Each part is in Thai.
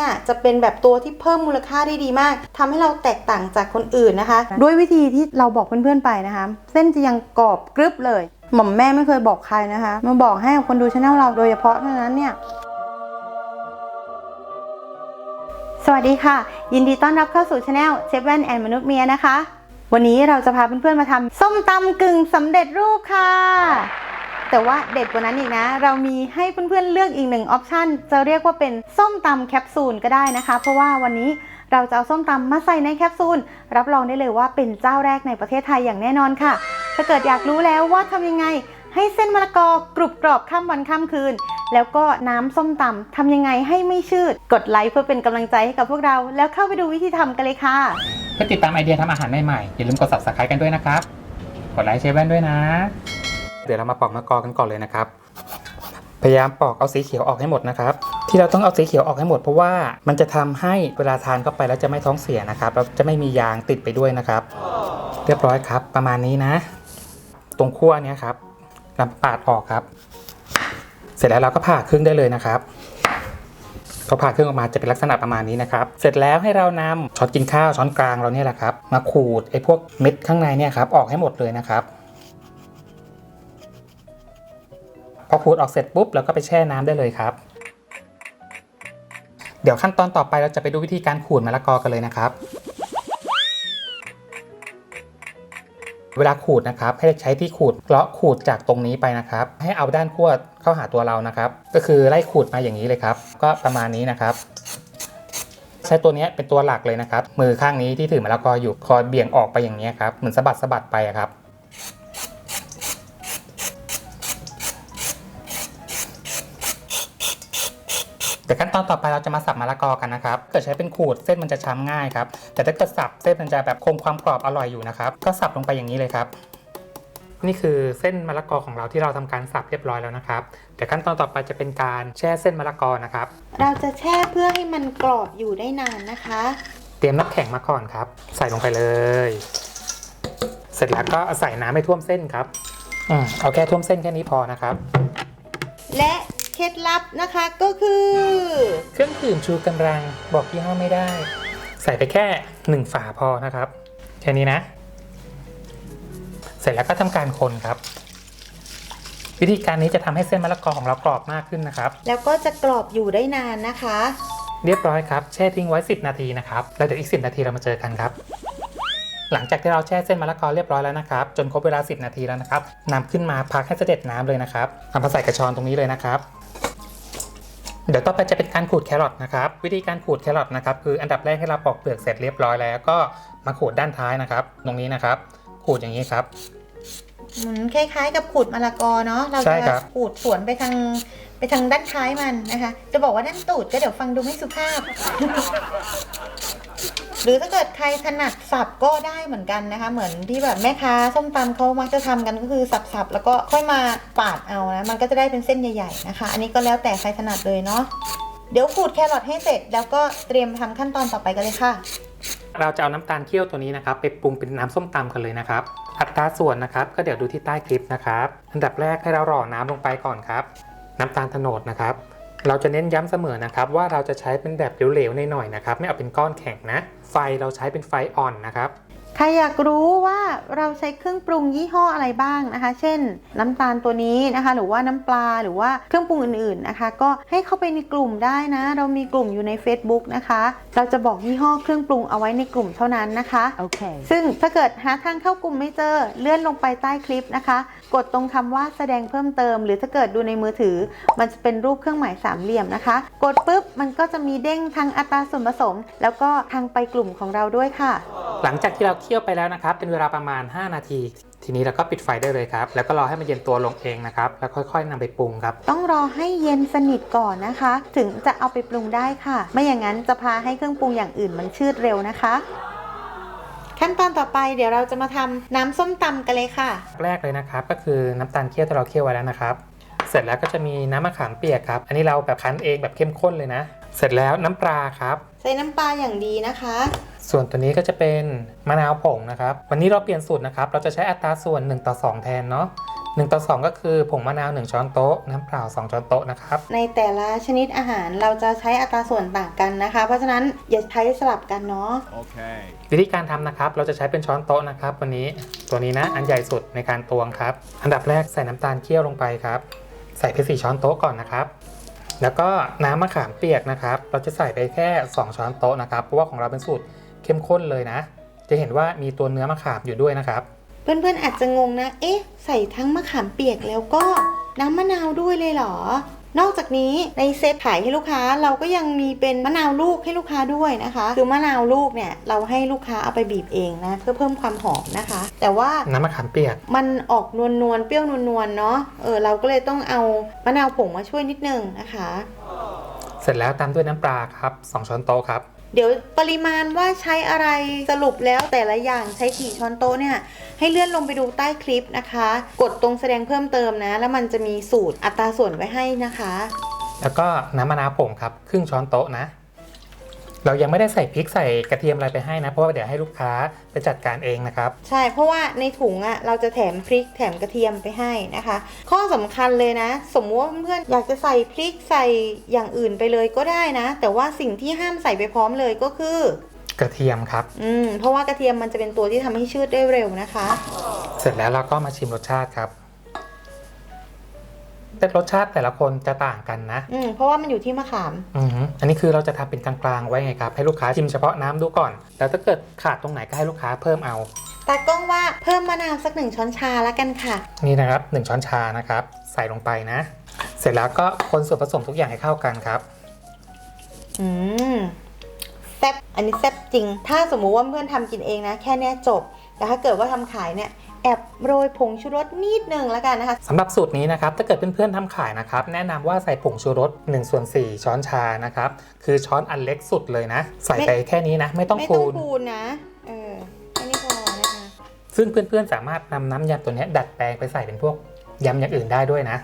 เนี่ยจะเป็นแบบตัวที่เพิ่มมูลค่าได้ดีมากทำให้เราแตกต่างจากคนอื่นนะคะ ด้วยวิธีที่เราบอกเพื่อนๆไปนะคะ เส้นจะยังกรอบกรึบเลย หม่อมแม่ไม่เคยบอกใครนะคะมาบอกให้กับคนดูช anel เราโดยเฉพาะเท่านั้นเนี่ยสวัสดีค่ะ ยินดีต้อนรับเข้าสู่ช anel เชฟแว่นแอนมนุษย์เมียนะคะ วันนี้เราจะพาเพื่อนๆมาทำส้มตำกึ่งสำเร็จรูปค่ะ แต่ว่าเด็ดกว่านั้นอีกนะ เรามีให้เพื่อนๆเลือกอีกหนึ่งออปชันจะเรียกว่าเป็นส้มตำแคปซูลก็ได้นะคะ เพราะว่าวันนี้เราจะเอาส้มตำมาใส่ในแคปซูล รับรองได้เลยว่าเป็นเจ้าแรกในประเทศไทยอย่างแน่นอนค่ะ ถ้าเกิดอยากรู้แล้วว่าทำยังไง ให้เส้นมะละกอกรุบกรอบข้ามวันข้ามคืน แล้วก็น้ำส้มตำทำยังไงให้ไม่ชืด กดไลค์เพื่อเป็นกำลังใจให้กับพวกเรา แล้วเข้าไปดูวิธีทำกันเลยค่ะเพื่อติดตามไอเดียทำอาหารใหม่ๆอย่าลืมกด subscribe กันด้วยนะครับ กดไลค์เชฟแว่นด้วยนะ ดี๋ยวเรามาปอกมะกอกันก่อนเลยนะครับ พยายามปอกเอาสีเขียวออกให้หมดนะครับ ที่เราต้องเอาสีเขียวออกให้หมดเพราะว่ามันจะทำให้เวลาทานเข้าไปแล้วจะไม่ท้องเสียนะครับแล้วจะไม่มียางติดไปด้วยนะครับ เรียบร้อยครับ ประมาณนี้นะ ตรงขั้วเนี้ยครับลำปาดออกครับ เสร็จแล้วเราก็ผ่าครึ่งได้เลยนะครับพอผ่าครึ่งออกมาจะเป็นลักษณะประมาณนี้นะครับ เสร็จแล้วให้เรานำช้อนกินข้าวช้อนกลางเราเนี่ยแหละครับ มาขูดไอ้พวกเม็ดข้างในเนี่ยครับออกให้หมดเลยนะครับ พอขูดออกเสร็จปุ๊บเราก็ไปแช่น้ำได้เลยครับ เดี๋ยวขั้นตอนต่อไปเราจะไปดูวิธีการขูดมะละกอกันเลยนะครับ เวลาขูดนะครับให้ใช้ที่ขูดเลาะขูดจากตรงนี้ไปนะครับ ให้เอาด้านขั้วเข้าหาตัวเรานะครับ ก็คือไล่ขูดมาอย่างนี้เลยครับ ก็ประมาณนี้นะครับใช้ตัวนี้เป็นตัวหลักเลยนะครับ มือข้างนี้ที่ถือมะละกออยู่คอยเบี่ยงออกไปอย่างนี้ครับเหมือนสะบัดสะบัดไปครับ ดี๋ยวขั้นตอนต่อไปเราจะมาสับมะละกอกันนะครับเกิดใช้เป็นขูดเส้นมันจะช้ำง่ายครับแต่ถ้าเกิดสับเส้นมันจะแบบคงความกรอบอร่อยอยู่นะครับก็สับลงไปอย่างนี้เลยครับ นี่คือเส้นมะละกอของเราที่เราทำการสับเรียบร้อยแล้วนะครับเดี๋ยวขั้นตอนต่อไปจะเป็นการแช่เส้นมะละกอนะครับ เราจะแช่เพื่อให้มันกรอบอยู่ได้นานนะคะ เตรียมน้ำแข็งมาก่อนครับ ใส่ลงไปเลย เสร็จแล้วก็เอาใส่น้ำให้ท่วมเส้นครับอืมเอาแค่ท่วมเส้นแค่นี้พอนะครับ และเค ล็ดลับนะคะก็คือ เครื่องดื่มชูกำลังบอกยี่ห้อไม่ได้ ใส่ไปแค่หนึ่งฝาพอนะครับ แค่นี้นะ เสร็จแล้วก็ทำการคนครับ วิธีการนี้จะทำให้เส้นมะละกอของเรากรอบมากขึ้นนะครับ แล้วก็จะกรอบอยู่ได้นานนะคะ เรียบร้อยครับแช่ทิ้งไว้ 10 นาทีนะครับแล้วเดี๋ยวอีก 10 นาทีเรามาเจอกันครับหลังจากที่เราแช่เส้นมะละกอเรียบร้อยแล้วนะครับ จนครบเวลา 10 นาทีแล้วนะครับนำขึ้นมาพักให้เสด็จน้ำเลยนะครับนำมาใส่กระชอนตรงนี้เลยนะครับ เดี๋ยวต่อไปจะเป็นการขูดแครอทนะครับวิธีการขูดแครอทนะครับคืออันดับแรกให้เราปอกเปลือกเสร็จเรียบร้อยแล้วก็มาขูดด้านท้ายนะครับ ตรงนี้นะครับ ขูดอย่างนี้ครับเหมือนคล้ายๆ กับขูดมะละกอเนาะเราใช่จะครับขูดสวนไปทางไปทางด้านท้ายมันนะคะ จะบอกว่าด้านตูดก็เดี๋ยวฟังดูไม่สุภาพ หรือถ้าเกิดใครถนัดสับก็ได้เหมือนกันนะคะ เหมือนที่แบบแม่ค้าส้มตำเขามักจะทำกันก็คือสับๆแล้วก็ค่อยมาปาดเอานะมันก็จะได้เป็นเส้นใหญ่ๆนะคะ อันนี้ก็แล้วแต่ใครถนัดเลยเนาะเดี๋ยวขูดแครอทให้เสร็จ แล้วก็เตรียมทำขั้นตอนต่อไปกันเลยค่ะ เราจะเอาน้ำตาลเคี่ยวตัวนี้นะครับไปปรุงเป็นน้ำส้มตำกันเลยนะครับอัตราส่วนนะครับ ก็เดี๋ยวดูที่ใต้คลิปนะครับ อันดับแรกให้เราหล่อน้ำลงไปก่อนครับ น้ำตาลโนดนะครับ เราจะเน้นย้ำเสมอนะครับว่าเราจะใช้เป็นแบบเหลวๆหน่อยๆนะครับ ไม่เอาเป็นก้อนแข็งนะ ไฟเราใช้เป็นไฟอ่อนนะครับใครอยากรู้ว่าเราใช้เครื่องปรุงยี่ห้ออะไรบ้างนะคะ เช่น น้ำตาลตัวนี้นะคะ หรือว่าน้ำปลาหรือว่าเครื่องปรุงอื่นๆนะคะ ก็ให้เข้าไปในกลุ่มได้นะ เรามีกลุ่มอยู่ใน Facebook นะคะ เราจะบอกยี่ห้อเครื่องปรุงเอาไว้ในกลุ่มเท่านั้นนะคะ Okay. ซึ่งถ้าเกิดหาทางเข้ากลุ่มไม่เจอเลื่อนลงไปใต้คลิปนะคะ กดตรงคำว่าแสดงเพิ่มเติม หรือถ้าเกิดดูในมือถือ มันจะเป็นรูปเครื่องหมายสามเหลี่ยมนะคะ กดปุ๊บมันก็จะมีเด้งทางอัตราส่วนผสม แล้วก็ทางไปกลุ่มของเราด้วยค่ะ หลังจากที่เราเคี่ยวไปแล้วนะครับ เป็นเวลาประมาณ 5 นาทีทีนี้เราก็ปิดไฟได้เลยครับ แล้วก็รอให้มันเย็นตัวลงเองนะครับ แล้วค่อยๆนำไปปรุงครับ ต้องรอให้เย็นสนิทก่อนนะคะ ถึงจะเอาไปปรุงได้ค่ะ ไม่อย่างนั้นจะพาให้เครื่องปรุงอย่างอื่นมันชืดเร็วนะคะ ขั้นตอนต่อไปเดี๋ยวเราจะมาทำน้ำส้มตำกันเลยค่ะ แรกเลยนะครับ ก็คือน้ำตาลเคี่ยวที่เราเคี่ยวไว้แล้วนะครับ เสร็จแล้วก็จะมีน้ำมะขามเปียกครับ อันนี้เราแบบคั้นเองแบบเข้มข้นเลยนะ เสร็จแล้วน้ำปลาครับ ใส่น้ำปลาอย่างดีนะคะ ส่วนตัวนี้ก็จะเป็นมะนาวผงนะครับ วันนี้เราเปลี่ยนสูตรนะครับ เราจะใช้อัตราส่วน 1 ต่อ 2 แทนเนาะ 1 ต่อ 2 ก็คือผงมะนาว 1 ช้อนโต๊ะ น้ำเปล่า 2 ช้อนโต๊ะนะครับ ในแต่ละชนิดอาหารเราจะใช้อัตราส่วนต่างกันนะคะ เพราะฉะนั้นอย่าใช้สลับกันเนาะ Okay. วิธีการทำนะครับ เราจะใช้เป็นช้อนโต๊ะนะครับ วันนี้ตัวนี้นะอันใหญ่สุดในการตวงครับ อันดับแรกใส่น้ำตาลเคี่ยวลงไปครับ ใส่ไป4ช้อนโต๊ะก่อนนะครับแล้วก็น้ำมะขามเปียกนะครับ เราจะใส่ไปแค่ 2 ช้อนโต๊ะนะครับ เพราะว่าของเราเป็นสูตรเข้มข้นเลยนะ จะเห็นว่ามีตัวเนื้อมะขามอยู่ด้วยนะครับ เพื่อนๆอาจจะงงนะ เอ๊ะ ใส่ทั้งมะขามเปียกแล้วก็น้ำมะนาวด้วยเลยเหรอ นอกจากนี้ในเซตขายให้ลูกค้าเราก็ยังมีเป็นมะนาวลูกให้ลูกค้าด้วยนะคะ คือมะนาวลูกเนี่ยเราให้ลูกค้าเอาไปบีบเองนะเพื่อเพิ่มความหอมนะคะ แต่ว่าน้ำมะขามเปียก มันออกนวลนวลๆเปรี้ยวนวลนวลๆเนาะ เออเราก็เลยต้องเอามะนาวผงมาช่วยนิดนึงนะคะ เสร็จแล้วตามด้วยน้ำปลาครับ 2 ช้อนโต๊ะครับ เดี๋ยวปริมาณว่าใช้อะไรสรุปแล้วแต่ละอย่างใช้กี่ช้อนโต๊ะเนี่ยให้เลื่อนลงไปดูใต้คลิปนะคะ กดตรงแสดงเพิ่มเติมนะ แล้วมันจะมีสูตรอัตราส่วนไว้ให้นะคะ แล้วก็น้ำมะนาวผงครับ ครึ่งช้อนโต๊ะนะ เรายังไม่ได้ใส่พริกใส่กระเทียมอะไรไปให้นะ เพราะว่าเดี๋ยวให้ลูกค้าไปจัดการเองนะครับ ใช่เพราะว่าในถุงอะ่ะเราจะแถมพริกแถมกระเทียมไปให้นะคะ ข้อสำคัญเลยนะ สมมติว่าเพื่อนๆอยากจะใส่พริกใส่อย่างอื่นไปเลยก็ได้นะ แต่ว่าสิ่งที่ห้ามใส่ไปพร้อมเลยก็คือกระเทียมครับ อืมเพราะว่ากระเทียมมันจะเป็นตัวที่ทำให้ชืดได้เร็วนะคะ เสร็จแล้วเราก็มาชิมรสชาติครับ แต่รสชาติแต่ละคนจะต่างกันนะ อืมเพราะว่ามันอยู่ที่มะขาม อือหืออันนี้คือเราจะทำเป็นกลางๆไว้ไงครับให้ลูกค้าชิมเฉพาะน้ำดูก่อน แล้วถ้าเกิดขาดตรงไหนก็ให้ลูกค้าเพิ่มเอา ตากล้องว่าเพิ่มมะนาวสักหนึ่งช้อนชาแล้วกันค่ะ นี่นะครับ1ช้อนชานะครับ ใส่ลงไปนะ เสร็จแล้วก็คนส่วนผสมทุกอย่างให้เข้ากันครับ อืมแซ่บอันนี้แซ่บจริง ถ้าสมมุติว่าเพื่อนทำกินเองนะ แค่เนี้ยจบ แต่ถ้าเกิดว่าทำขายเนี่ย แอบโรยผงชูรสนิดนึงแล้วกันนะคะสำหรับสูตรนี้นะครับถ้าเกิดเพื่อนๆทำขายนะครับแนะนำว่าใส่ผงชูรส1ส่วน4ช้อนชานะครับคือช้อนอันเล็กสุดเลยนะ ใส่ไปแค่นี้นะ ไม่ต้องไม่ต้องคูณคูณนะเออแค่นี้พอนะคะซึ่งเพื่อนๆสามารถนำน้ำยำตัวเนี้ยดัดแปลงไปใส่เป็นพวกยำอย่างอื่นได้ด้วยนะ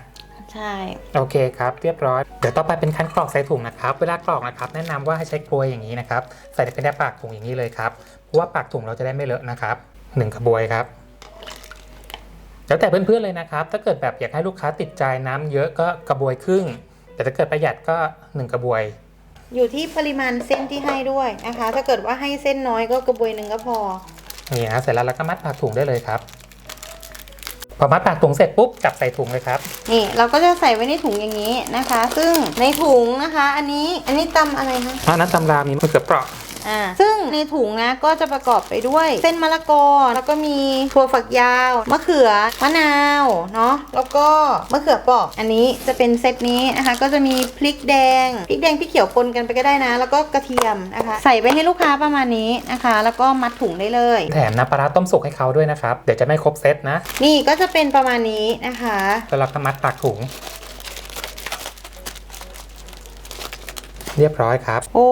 ใช่โอเคครับ เรียบร้อย เดี๋ยวต่อไปเป็นคั้นกรอกใส่ถุงนะครับ เวลากรอกนะครับ แนะนำว่าให้ใช้กลวยอย่างนี้นะครับ ใส่ไปในปากถุงอย่างนี้เลยครับ เพราะว่าปากถุงเราจะได้ไม่เลอะนะครับหนึ่งกระบวยครับ แล้วแต่เพื่อนๆเลยนะครับ ถ้าเกิดแบบอยากให้ลูกค้าติดใจน้ำเยอะก็กระบวยครึ่ง แต่ถ้าเกิดประหยัดก็หนึ่งกระบวย อยู่ที่ปริมาณเส้นที่ให้ด้วยนะคะ ถ้าเกิดว่าให้เส้นน้อยก็กระบวยหนึ่งก็พอ นี่นะเสร็จแล้วเราก็มัดปากถุงได้เลยครับ พอมัดปากถุงเสร็จปุ๊บจับใส่ถุงเลยครับ นี่เราก็จะใส่ไว้ในถุงอย่างนี้นะคะ ซึ่งในถุงนะคะ อันนี้อันนี้ตำอะไรคะอันนั้นตำรามีมะเขือเปราะ อ่าซึ่งในถุงนะก็จะประกอบไปด้วยเส้นมะละกอแล้วก็มีถั่วฝักยาวมะเขือมะนาวเนาะแล้วก็มะเขือเปราะอันนี้จะเป็นเซตนี้นะคะ ก็จะมีพริกแดงพริกแดงพริกเขียวปนกันไปก็ได้นะ แล้วก็กระเทียมนะคะ ใส่ไปให้ลูกค้าประมาณนี้นะคะ แล้วก็มัดถุงได้เลย แถมน้ำปลาร้าต้มสุกให้เขาด้วยนะครับ เดี๋ยวจะไม่ครบเซตนะ นี่ก็จะเป็นประมาณนี้นะคะแล้วเราก็มัดปากถุง เรียบร้อยครับ โอ้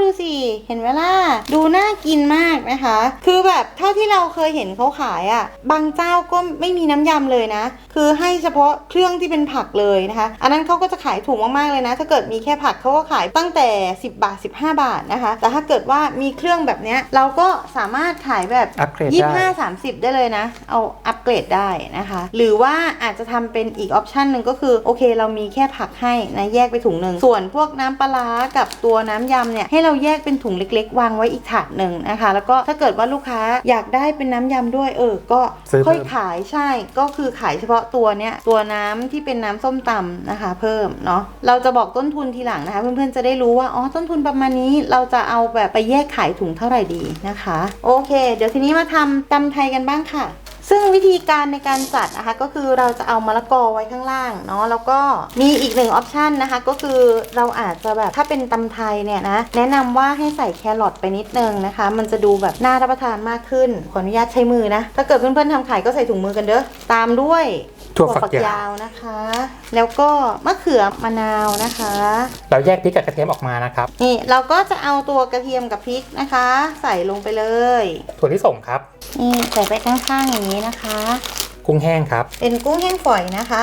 ดูสิ เห็นไหมล่ะ ดูน่ากินมากนะคะ คือแบบเท่าที่เราเคยเห็นเขาขายอะ่ะ บางเจ้าก็ไม่มีน้ำยำเลยนะ คือให้เฉพาะเครื่องที่เป็นผักเลยนะคะ อันนั้นเขาก็จะขายถูกมากๆเลยนะ ถ้าเกิดมีแค่ผักเขาก็ขายตั้งแต่ 10 บาท 15 บาทนะคะ แต่ถ้าเกิดว่ามีเครื่องแบบเนี้ยเราก็สามารถขายแบบอัปเกรดยี่ได้ห้าสามสิบได้เลยนะ เอาอัปเกรดได้นะคะ หรือว่าอาจจะทำเป็นอีกออปชันหนึ่งก็คือโอเค เรามีแค่ผักให้นะแยกไปถุงหนึ่งส่วนพวกน้ำปลาร้ากับตัวน้ำยำเนี่ยให้เราแยกเป็นถุงเล็ก ๆ วางไว้อีกถาดหนึ่งนะคะ แล้วก็ถ้าเกิดว่าลูกค้าอยากได้เป็นน้ำยำด้วยเออก็ซื้อเพิ่มค่อยขายใช่ก็คือขายเฉพาะตัวเนี้ยตัวน้ำที่เป็นน้ำส้มตำนะคะ เพิ่มเนาะเราจะบอกต้นทุนทีหลังนะคะ เพื่อนๆจะได้รู้ว่าอ๋อต้นทุนประมาณนี้เราจะเอาแบบไปแยกขายถุงเท่าไหร่ดีนะคะ โอเค เดี๋ยวทีนี้มาทำตำไทยกันบ้างค่ะซึ่งวิธีการในการจัดนะคะก็คือเราจะเอามะละกอไว้ข้างล่างเนาะแล้วก็มีอีกหนึ่งออปชันนะคะก็คือเราอาจจะแบบถ้าเป็นตำไทยเนี่ยนะแนะนำว่าให้ใส่แครอทไปนิดนึงนะคะ มันจะดูแบบน่ารับประทานมากขึ้นขออนุญาตใช้มือนะ ถ้าเกิดเพื่อนๆทำขายก็ใส่ถุงมือกันเด้อตามด้วย ถั่วฝักยาววนะคะ แล้วก็มะเขือมะนาวนะคะ เราแยกพริกกับกระเทียมออกมานะครับ นี่เราก็จะเอาตัวกระเทียมกับพริกนะคะ ใส่ลงไปเลย ถั่วลิสงครับ นี่ใส่ไปข้างๆอย่างนี้นะคะ กุ้งแห้งครับ เป็นกุ้งแห้งฝอยนะคะ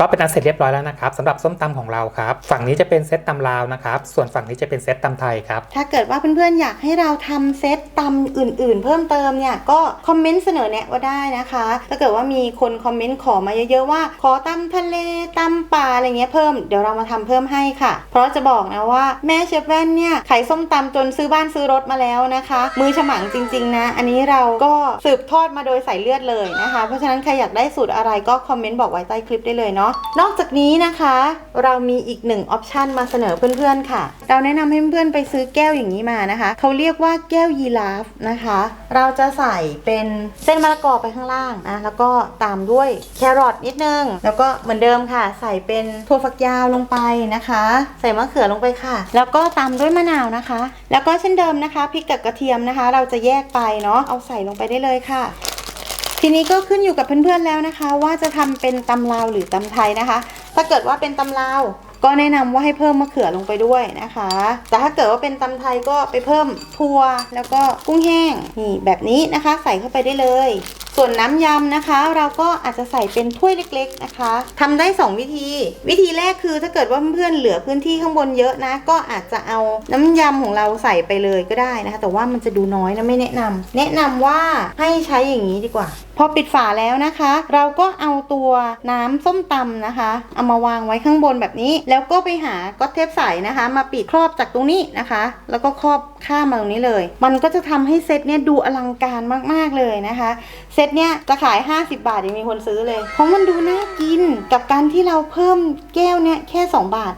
ก็เป็นอันเสร็จเรียบร้อยแล้วนะครับสำหรับส้มตำของเราครับ ฝั่งนี้จะเป็นเซตตำลาวนะครับ ส่วนฝั่งนี้จะเป็นเซตตำไทยครับ ถ้าเกิดว่าเพื่อนๆอยากให้เราทำเซตตำอื่น ๆ เพิ่มเติมเนี่ยก็คอมเมนต์เสนอแนะว่าได้นะคะ ถ้าเกิดว่ามีคนคอมเมนต์ขอมาเยอะๆว่า ขอตำทะเลตำป่าอะไรเงี้ยเพิ่มเดี๋ยวเรามาทำเพิ่มให้ค่ะ เพราะจะบอกนะว่าแม่เชฟแว่นเนี่ยขายส้มตำจนซื้อบ้านซื้อรถมาแล้วนะคะ มือฉมังจริง ๆ นะ อันนี้เราก็สืบทอดมาโดยสายเลือดเลยนะคะ เพราะฉะนั้นใครอยากได้สูตรอะไรก็คอมเมนต์บอกไว้ใต้คลิปได้เลยเนาะนอกจากนี้นะคะ เรามีอีกหนึ่งออปชันมาเสนอเพื่อนๆค่ะ เราแนะนำให้เพื่อนๆไปซื้อแก้วอย่างนี้มานะคะ เขาเรียกว่าแก้วยีราฟนะคะ เราจะใส่เป็นเส้นมะละกอไปข้างล่างนะแล้วก็ตามด้วยแครอทนิดนึง แล้วก็เหมือนเดิมค่ะ ใส่เป็นถั่วฝักยาวลงไปนะคะ ใส่มะเขือลงไปค่ะ แล้วก็ตามด้วยมะนาวนะคะ แล้วก็เช่นเดิมนะคะพริกกับกระเทียมนะคะ เราจะแยกไปเนาะเอาใส่ลงไปได้เลยค่ะ ทีนี้ก็ขึ้นอยู่กับเพื่อนๆแล้วนะคะ ว่าจะทำเป็นตำลาวหรือตำไทยนะคะ ถ้าเกิดว่าเป็นตำลาวก็แนะนำว่าให้เพิ่มมะเขือลงไปด้วยนะคะ แต่ถ้าเกิดว่าเป็นตำไทยก็ไปเพิ่มถั่วแล้วก็กุ้งแห้งนี่แบบนี้นะคะ ใส่เข้าไปได้เลย ส่วนน้ำยำนะคะ เราก็อาจจะใส่เป็นถ้วยเล็ก ๆนะคะทำได้ 2 วิธี วิธีแรกคือถ้าเกิดว่าเพื่อนๆเหลือพื้นที่ข้างบนเยอะนะ ก็อาจจะเอาน้ำยำของเราใส่ไปเลยก็ได้นะคะ แต่ว่ามันจะดูน้อยนะไม่แนะนำแนะนำว่าให้ใช้อย่างนี้ดีกว่า พอปิดฝาแล้วนะคะ เราก็เอาตัวน้ำส้มตำนะคะเอามาวางไว้ข้างบนแบบนี้ แล้วก็ไปหาก๊อตเทปใสนะคะ มาปิดครอบจากตรงนี้นะคะ แล้วก็ครอบข้ามมาตรงนี้เลย มันก็จะทำให้เซตเนี้ยดูอลังการมากๆเลยนะคะเซตเนี้ยจะขาย 50 บาทยังมีคนซื้อเลย เพราะมันดูน่ากินกับการที่เราเพิ่มแก้วเนี้ยแค่ 2 บาท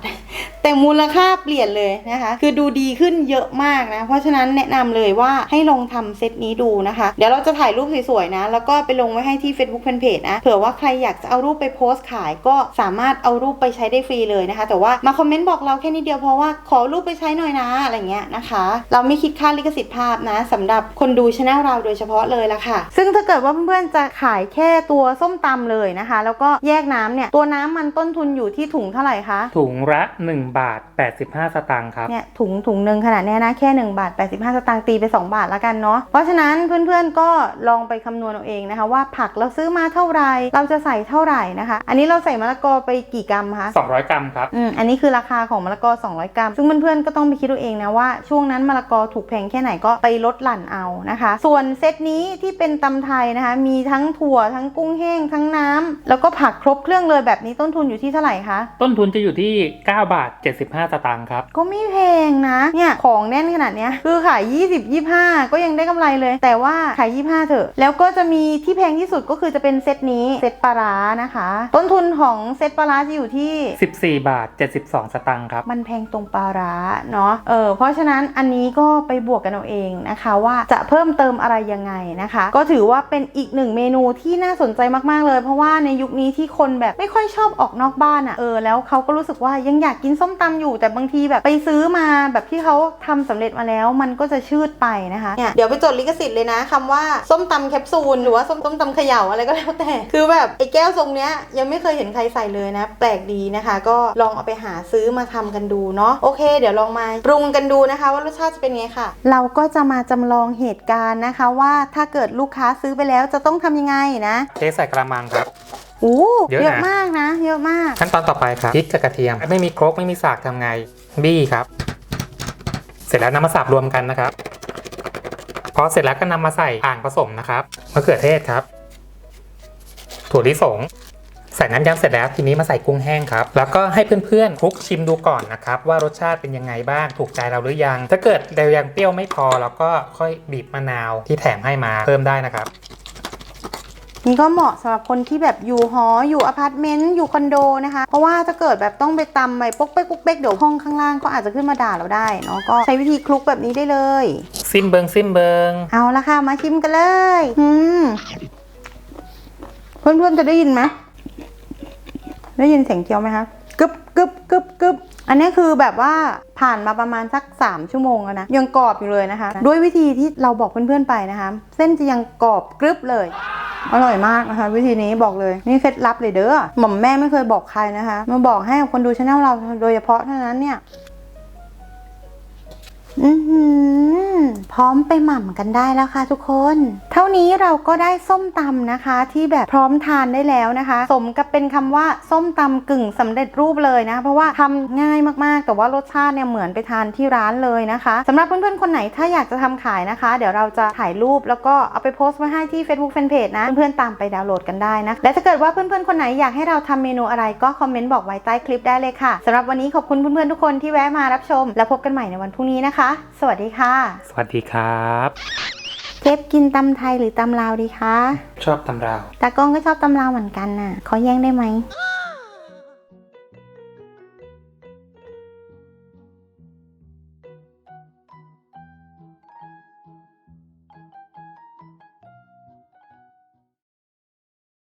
แต่มูลค่าเปลี่ยนเลยนะคะ คือดูดีขึ้นเยอะมากนะ เพราะฉะนั้นแนะนำเลยว่าให้ลองทำเซตนี้ดูนะคะ เดี๋ยวเราจะถ่ายรูปสวยๆนะ แล้วก็ไปลงไว้ให้ที่ Facebook Fanpage นะเผื่อว่าใครอยากจะเอารูปไปโพสต์ขายก็สามารถเอารูปไปใช้ได้ฟรีเลยนะคะ แต่ว่ามาคอมเมนต์บอกเราแค่นิดเดียวเพราะว่าขอรูปไปใช้หน่อยนะอะไรเงี้ยนะคะ เราไม่คิดค่าลิขสิทธิ์ภาพนะสำหรับคนดูช anel เราโดยเฉพาะเลยละค่ะ ซึ่งถ้าเกิดว่าเพื่อนๆจะขายแค่ตัวส้มตำเลยนะคะ แล้วก็แยกน้ำเนี่ยตัวน้ำมันต้นทุนอยู่ที่ถุงเท่าไหร่คะถุงละ1บาท85 สตางค์ครับเนี่ยถุงถุงหนึ่งขนาดเนี้ยนะแค่1บาท85 สตางค์ตีไป 2 บาทละกันเนาะเพราะฉะนั้นเพื่อนๆก็ลองไปคำนวณเอาเองนะคะ ว่าผักเราซื้อมาเท่าไหร่เราจะใส่เท่าไหร่นะคะ อันนี้เราใส่มะละกอไปกี่กรัมคะ200 กรัมครับอืมอันนี้คือราคาของมะละกอ 200 กรัม ซึ่งเพื่อนๆก็ต้องไปคิดเอาเองนะว่าช่วงนั้นมะละกอถูกแพงแค่ไหนก็ไปลดหลั่นเอานะคะ ส่วนเซตนี้ที่เป็นตำไทยนะคะ มีทั้งถั่วทั้งกุ้งแห้งทั้งน้ำแล้วก็ผักครบเครื่องเลยแบบนี้ต้นทุนอยู่ที่เท่าไหร่คะ ต้นทุนจะอยู่ที่ 9 บาท 75สตางค์ครับ ก็ไม่แพงนะ เนี่ยของแน่นขนาดเนี้ยคือขาย 20 25 ก็ยังได้กำไรเลย แต่ว่าขาย 25 เถอะ แล้วก็จะมีที่แพงที่สุดก็คือจะเป็นเซตนี้เซตปลาร้านะคะ ต้นทุนของเซตปลาร้าจะอยู่ที่ 14 บาท 72 สตางค์ครับมันแพงตรงปลาร้าเนาะเออเพราะฉะนั้นอันนี้ก็ไปบวกกันเอาเองนะคะ ว่าจะเพิ่มเติมอะไรยังไงนะคะ ก็ถือว่าเป็นอีกหนึ่งเมนูที่น่าสนใจมากๆเลย เพราะว่าในยุคนี้ที่คนแบบไม่ค่อยชอบออกนอกบ้านอะ่ะเออแล้วเขาก็รู้สึกว่ายังอยากกินส้มตำอยู่ แต่บางทีแบบไปซื้อมาแบบที่เขาทำสำเร็จมาแล้วมันก็จะชืดไปนะคะเนี่ยเดี๋ยวไปจดลิขสิทธิ์เลยนะคำว่าส้มตำแคปซูลหรือว่าส้มต้มตำเขย่าอะไรก็แล้วแต่ คือแบบไอ้แก้วทรงเนี้ยยังไม่เคยเห็นใครใส่เลยนะ แปลกดีนะคะ ก็ลองเอาไปหาซื้อมาทำกันดูเนาะโอเค เดี๋ยวลองมาปรุงกันดูนะคะ ว่ารสชาติจะเป็นไงค่ะ เราก็จะมาจำลองเหตุการณ์นะคะว่าถ้าเกิดลูกค้าซื้อไปแล้วจะต้องทำยังไงนะเทใส่กระมังครับ โอ้เยอะนะ เยอะมากนะ เยอะมาก ขั้นตอนต่อไปครับพริกกับกระเทียม ไม่มีครกไม่มีสากทำไงบี้ครับ เสร็จแล้วนำมาสับรวมกันนะครับ พอเสร็จแล้วก็นำมาใส่อ่างผสมนะครับมะเขือเทศครับ ถั่วลิสง ใส่น้ำยำเสร็จแล้วทีนี้มาใส่กุ้งแห้งครับ แล้วก็ให้เพื่อนๆคลุกชิมดูก่อนนะครับ ว่ารสชาติเป็นยังไงบ้างถูกใจเราหรือยัง ถ้าเกิดเรายังเปรี้ยวไม่พอเราก็ค่อยบีบมะนาวที่แถมให้มาเพิ่มได้นะครับ นี่ก็เหมาะสำหรับคนที่แบบอยู่หออยู่อพาร์ตเมนต์อยู่คอนโดนะคะ เพราะว่าถ้าเกิดแบบต้องไปตำไปปุ๊กเป๊กปุ๊กเป๊กเดี๋ยวห้องข้างล่างก็อาจจะขึ้นมาด่าเราได้เนาะก็ใช้วิธีคลุกแบบนี้ได้เลย ซิมเบิงซิมเบิงเอาละค่ะมาชิมกันเลยอืมเพื่อนๆจะได้ยินไหมได้ยินเสียงเคี้ยวไหมคะกึบกึบกึบกึบอันนี้คือแบบว่าผ่านมาประมาณสัก 3 ชั่วโมงแล้วนะ ยังกรอบอยู่เลยนะคะ ด้วยวิธีที่เราบอกเพื่อนๆไปนะคะ เส้นจะยังกรอบกรึบเลย อร่อยมากนะคะ วิธีนี้บอกเลยนี่เคล็ดลับเลยเด้อหม่อมแม่ไม่เคยบอกใครนะคะ มาบอกให้คนดูช anel เราโดยเฉพาะเท่านั้นเนี่ย อือหือ พร้อมไปหม่ำกันได้แล้วค่ะทุกคน เท่านี้เราก็ได้ส้มตำนะคะ ที่แบบพร้อมทานได้แล้วนะคะ สมกับเป็นคำว่าส้มตำกึ่งสำเร็จรูปเลยนะ เพราะว่าทำง่ายมากๆ แต่ว่ารสชาติเนี่ยเหมือนไปทานที่ร้านเลยนะคะสำหรับเพื่อนๆคนไหนถ้าอยากจะทำขายนะคะ เดี๋ยวเราจะถ่ายรูปแล้วก็เอาไปโพสต์ไว้ให้ที่ Facebook Fanpage นะเพื่อนๆตามไปดาวน์โหลดกันได้นะและถ้าเกิดว่าเพื่อนๆคนไหนอยากให้เราทำเมนูอะไรก็คอมเมนต์บอกไว้ใต้คลิปได้เลยค่ะสำหรับวันนี้ขอบคุณเพื่อนๆทุกคนที่แวะมารับชม แล้วพบกันใหม่ในวันพรุ่งนี้นะคะสวัสดีค่ะ สวัสดีครับเชฟกินตำไทยหรือตำลาวดีคะ ชอบตำราว ตากล้องก็ชอบตำลาวเหมือนกันน่ะ ขอแย่งได้ไหมไ